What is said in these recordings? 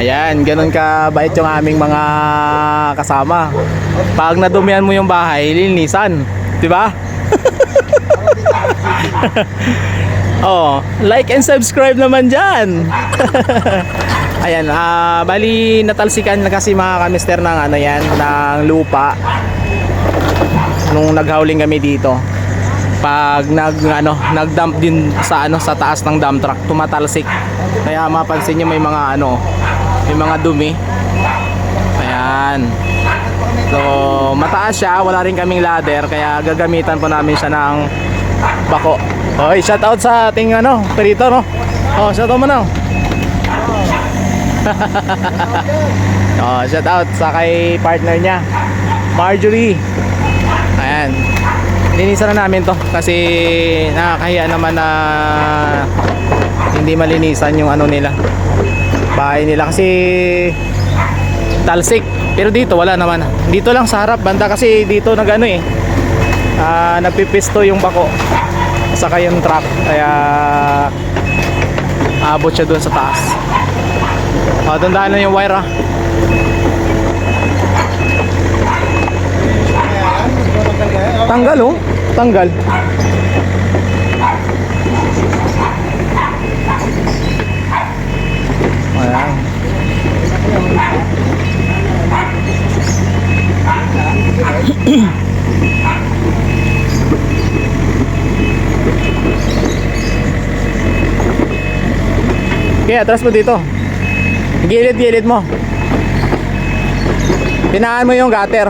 Ayan, ganun ka bait yung aming mga kasama. Pag nadumihan mo yung bahay, linisan. Di ba? oh, like and subscribe naman dyan. Ayan, ah, bali natalsikan na kasi mga kamister ng ano yan, ng lupa. Nung naghauling kami dito. Pag nag ano, nag-dump din sa ano sa taas ng dump truck, tumatalsik. Kaya mapansin niyo may mga ano, may mga dumi. Ayan. So, mataas siya, wala rin kaming ladder kaya gagamitan po namin siya ng bako. Hoy, shout out sa ating ano, perito no. Oh, shout out mo na. oh, shout out sa kay partner niya, Marjorie. Ayan. Linisan na namin to kasi nakakahiya naman na hindi malinisan yung ano nila. Bahay nila kasi talsik. Pero dito wala naman. Dito lang sa harap banda kasi dito nagano eh. Ah, nagpipisto yung bako. Saka yung truck kaya abot siya doon sa taas. Oh, tandaan na yung wire ah. Tanggal oh. Tanggal. Ayan. Kaya atras mo dito. Gilid-gilid mo. Pinaan mo yung gutter.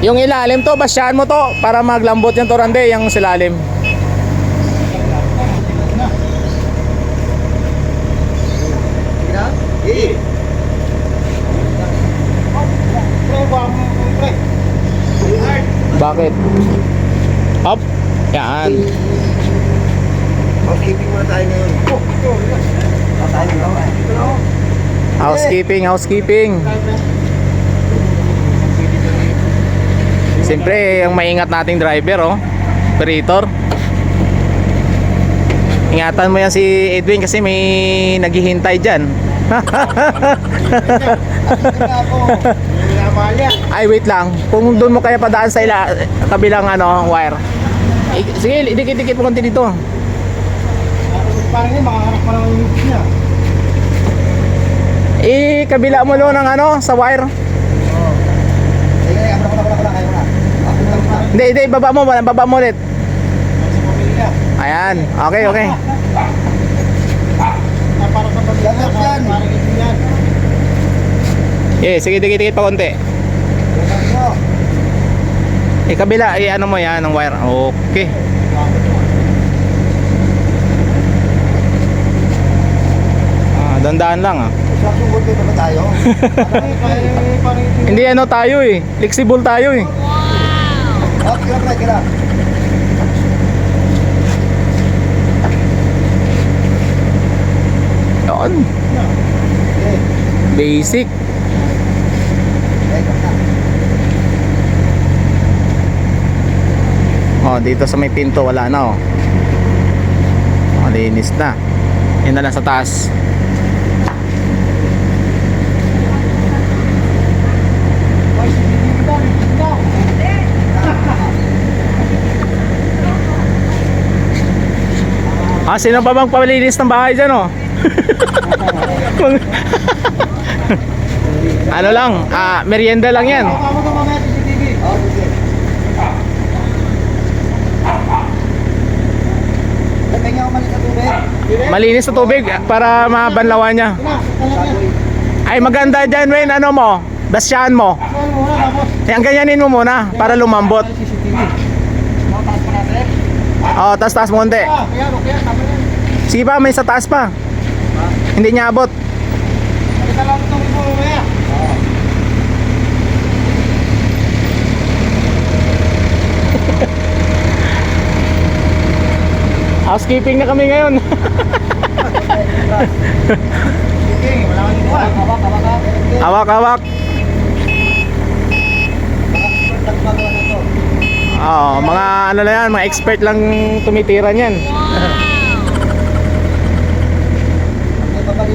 Yung ilalim to, basyahan mo to para maglambot yung torande, yung silalim. Bakit? Up. Yan. Housekeeping muna tayo ngayon. Housekeeping, housekeeping. Siyempre, yung maingat nating driver, oh. Operator. Ingatan mo yan si Edwin kasi may naghihintay dyan. Ay, wait lang. Kung doon mo kaya padaan sa ila, kabilang ano, wire. I- Sige, dikit-dikit mo konti dito. Parang yun, makaharap pa lang yung niya. Eh, kabila mo lo ng ano, sa wire. Sige, abra ko na, abra ko na, kayo na. Ako lang pa. Hindi, hindi, baba mo, baba mo ulit. Ayan, okay, okay. Eh, sige, dikit-dikit pa konti. Eh, kabila, eh, ano mo yan, ng wire. Okay. Ah, dandaan lang ah. Hindi ano tayo eh. Flexible tayo eh. Oh, kira na, kira. Yun. Basic. Oh, dito sa may pinto wala na oh. Malinis na. Yun na lang sa taas. Ah, sino pa bang palinis ng bahay dyan oh? ano lang, ah, merienda lang yan. Oh? Malinis na tubig para mabanlawan niya. Ay maganda dyan, Wen. Ano mo? Basyahan mo. Yan, ganyanin mo muna para lumambot. CCTV. Mataas pa natin. Oo, taas taas mo konti. Sige pa, may sa taas pa. Hindi niya abot. Nakita lang itong mamaya. Housekeeping na kami ngayon. Na to. Oo, mga ano na yan, mga expert lang tumitira niyan. May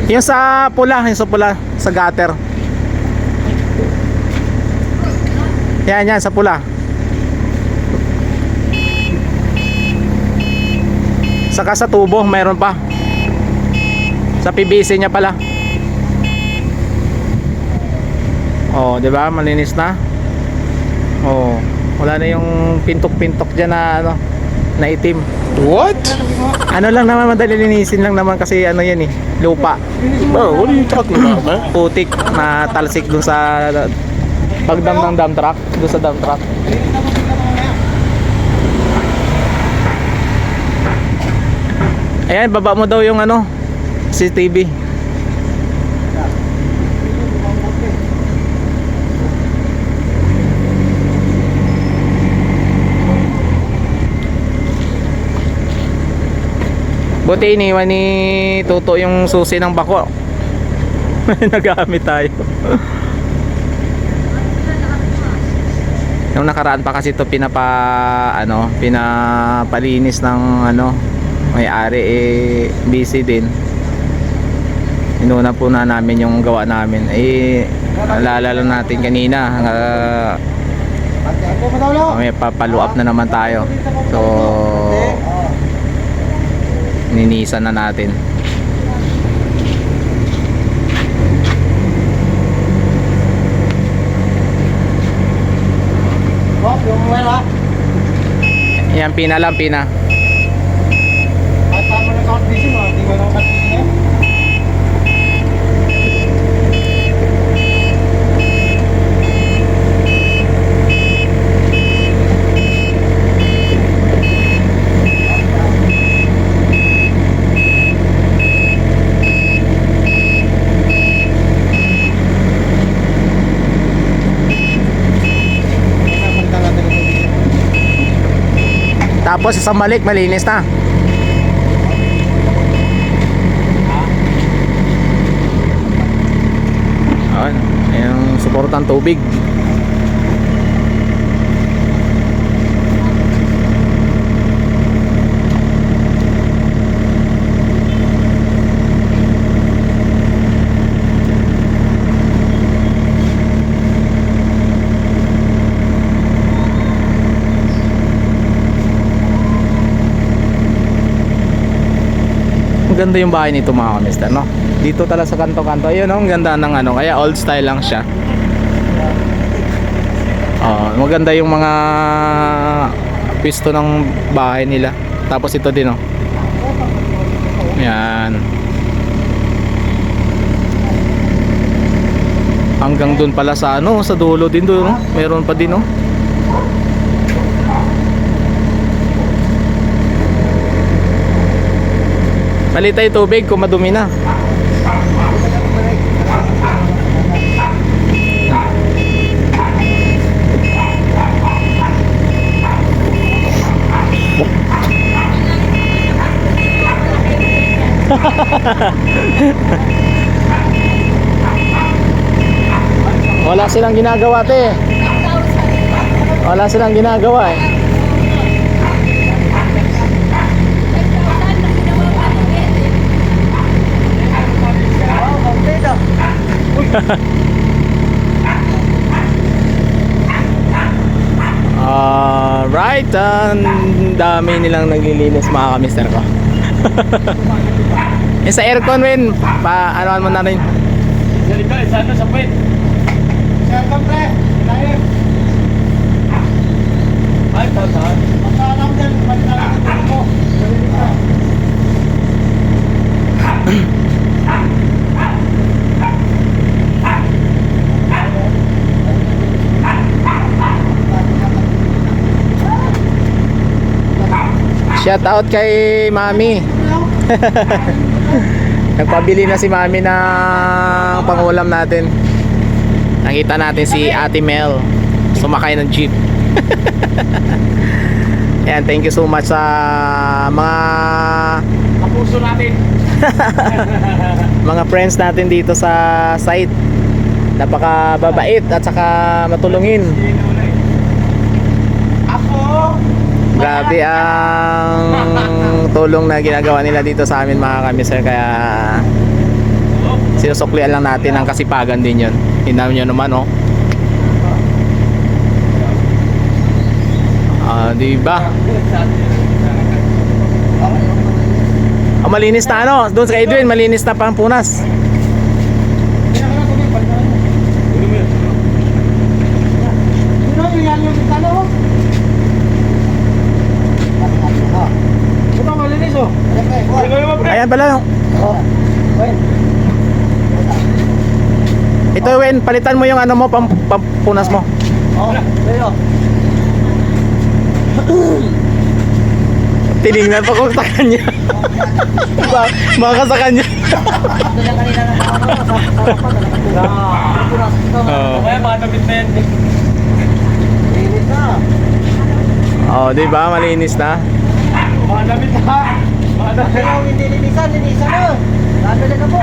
Yung sa pula, yung sa pula, sa gutter. Yan, yan, sa pula. Saka sa tubo, mayroon pa. Sa PVC niya pala. Oh, 'di ba? Malinis na. Oh, wala na yung pintok-pintok diyan na ano, na itim. What? Ano lang naman madali linisin lang naman kasi ano yan eh, lupa. Bro, what are you talking about, man? putik na talsik dun sa pagdam ng dump truck, dun sa dump truck. Ayan, baba mo daw yung ano, CCTV. Buti iniwan ni Tuto yung susi ng bako. Nagamit tayo. Yung nakaraan pa kasi ito pinapa ano, pinapalinis ng ano, may-ari eh busy din. Inuna po na namin yung gawa namin. Eh naalala natin kanina uh, may papalo up na naman tayo. So ninisan na natin. Hop, yung wala. Yan pina lang pina. At tama na busy mo, hindi mo na Tapos isang balik malinis na. Ayun, yung suportang tubig. Maganda yung bahay nito mga kamister, no? Dito talaga sa kanto-kanto. Ayun, no? Ang ganda ng ano. Kaya old style lang siya. Oh, maganda yung mga pwesto ng bahay nila. Tapos ito din, oh. Yan. Hanggang doon pala sa ano, sa dulo din doon, no? Meron pa din, no? Palitay tubig kung madumi na. Wala silang ginagawa te. Wala silang ginagawa eh. Oh, kompleto. Alright, ang dami nilang naglilinis mga kamister ko. Yung sa aircon, Win, pa ano mo na rin. Sir, kompre. Tayo. Ay, tatahan. Magkaalam dyan, balikan natin yung tubig Shout out kay Mami. Nagpabili na si Mami ng pangulam natin. Nakita natin si Ate Mel sumakay ng jeep. Ayan, thank you so much sa mga Kapuso natin. mga friends natin dito sa site. Napakababait at saka matulungin. Grabe ang tulong na ginagawa nila dito sa amin mga kamister kaya sinusuklian lang natin ang kasipagan din yun. Tingnan nyo naman oh. Ah, di ba? Ah, malinis na ano? Doon sa Edwin, malinis na pampunas. Ayan pala. Ito Wen, palitan mo yung ano mo, pam, pampunas mo. Tinignan pa kung sa kanya. Ba- Baka sa kanya. Oo. Oh, di ba? Malinis na. Hindi linisan, linisan na. Dadali na po.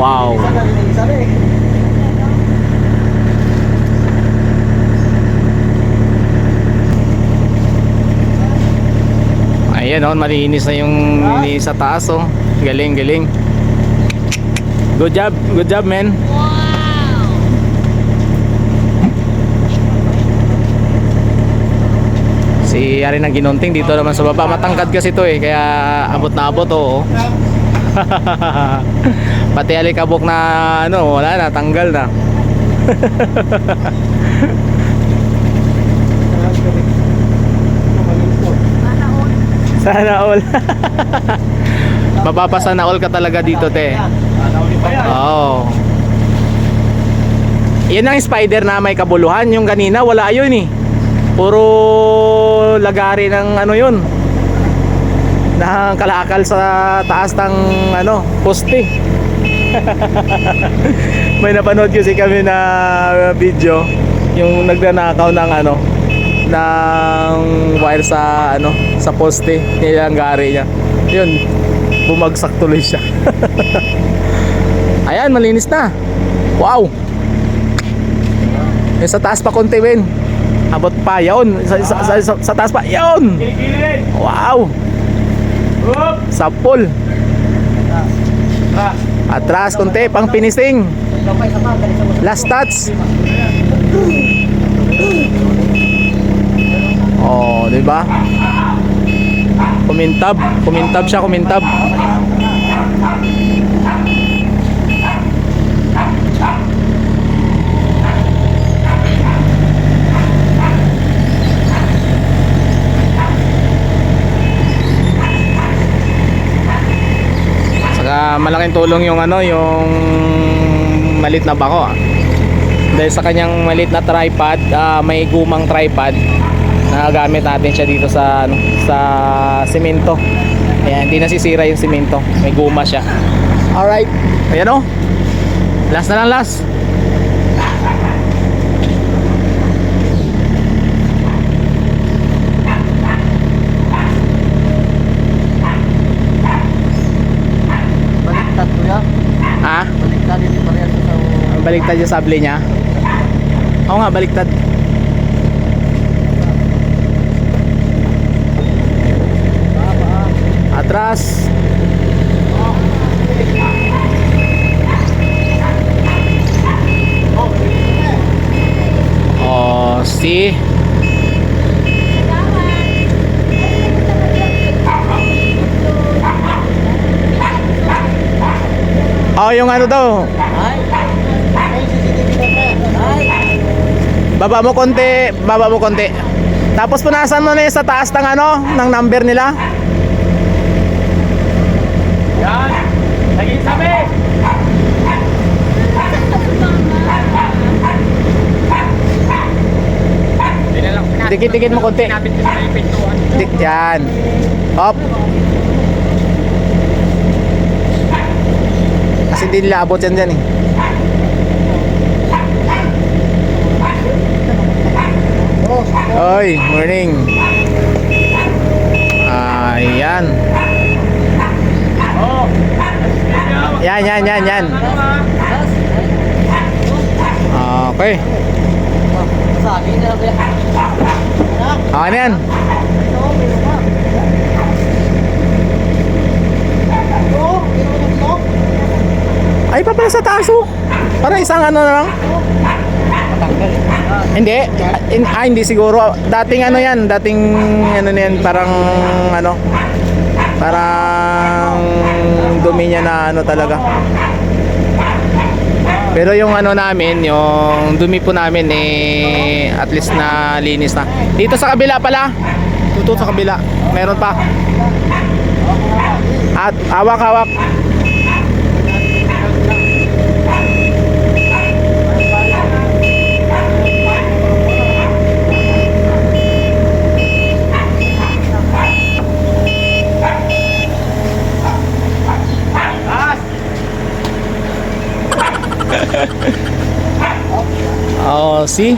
Wow. Na eh. Ayan oh, malinis na yung linis sa taas oh. Galing, galing. Good job, good job, man. Si Ari ng Ginunting dito naman sa baba. Matangkad kasi to eh, kaya abot na abot oh. Pati alikabok na ano, wala na, tanggal na. Sana all. Mapapasana all ka talaga dito, te. Oo. Yan ang spider na may kabuluhan. Yung kanina, wala yun eh. Puro lagari ng ano yun. Na kalakal sa taas ng ano, poste. may napanood kasi kami na video yung nagnanakaw ng ano ng wire sa ano sa poste nilang gari niya yun bumagsak tuloy siya ayan malinis na. Wow. Yung sa taas pa konti Win abot pa yun. Sa, sa, sa, sa, sa taas pa yun. Wow. Sa pool. Atras konti pang finishing. Last touch. Oh, di ba? Kumintab, kumintab siya, kumintab. Malaking tulong yung ano, yung malit na bako. ah. Dahil sa kanyang malit na tripod, ah, may gumang tripod na gamit natin siya dito sa ano, sa semento. Ayan, hindi nasisira yung semento. May guma siya. Alright. Ayan o. Last na lang last. Baliktad ko ya. Ha? Baliktad yung parehas sa Baliktad yung sable niya. Oo nga, baliktad. Atras. Oh, see? Oh, yung ano daw, Ay. Ay, CCTV na Ay. Baba mo konti, baba mo konti. Tapos punasan mo na yung sa taas ng ano, ng number nila. Yan! Lagi sabi! Dikit-dikit mo konti. Dik yan. Hop. Kasi hindi nila abot yan dyan eh. Oy, morning. Ayan. Oh. Yan, yan, yan, yan. Okay. Okay na yan. Ay, pa pala sa taas oh. Para isang ano na lang. Hindi. In, ah, hindi siguro. Dating ano yan. Dating ano na yan. Parang ano. Parang dumi niya na ano talaga. Pero yung ano namin, yung dumi po namin eh at least na linis na. Dito sa kabila pala. Tuto sa kabila. Meron pa. At hawak-hawak. Oh, see?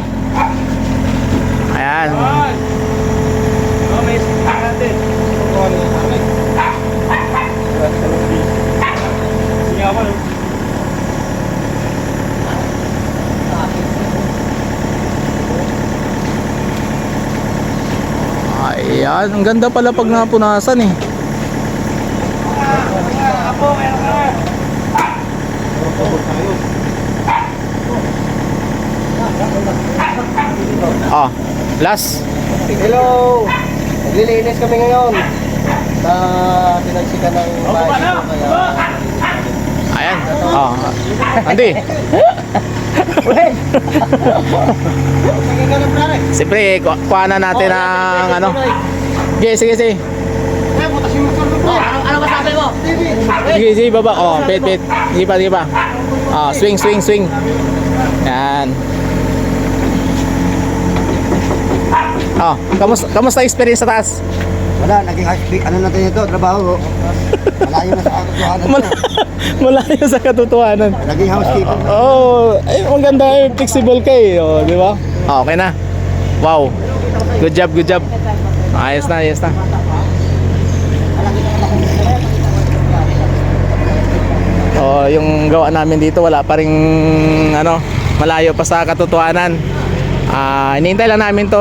Ayan. Ayan, ang ganda pala pag napunasan eh. Apo, meron ka. Oh, last. Hello! Naglilinis kami ngayon. Na pinagsikan ng bahay ko kaya... Ayan. Oh. Andi. Ng. Siyempre, ku- kuha na natin ang ano. Sige, sige, sige. Eh. Ano, ano masabi mo? Sige, sige, baba. Oh, pit, pit. Sige pa, sige pa. Oh, swing, swing, swing. Yan. Oh, kamusta, kamusta experience sa taas? Wala, naging high speed. Ano natin ito? Trabaho. Malayo na sa katotohanan Mal malayo sa katotohanan. Naging housekeeper. Oh, ay maganda eh, flexible ka eh, oh, di ba? Ah, okay na. Wow. Good job, good job. Ayos na, ayos na. Oh, yung gawa namin dito wala pa ring ano, malayo pa sa katotohanan. Ah, inintay lang namin to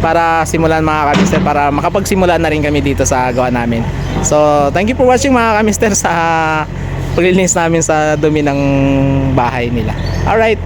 para simulan mga kamister para makapagsimula na rin kami dito sa gawa namin. So, thank you for watching mga kamister sa paglilinis namin sa dumi ng bahay nila. Alright,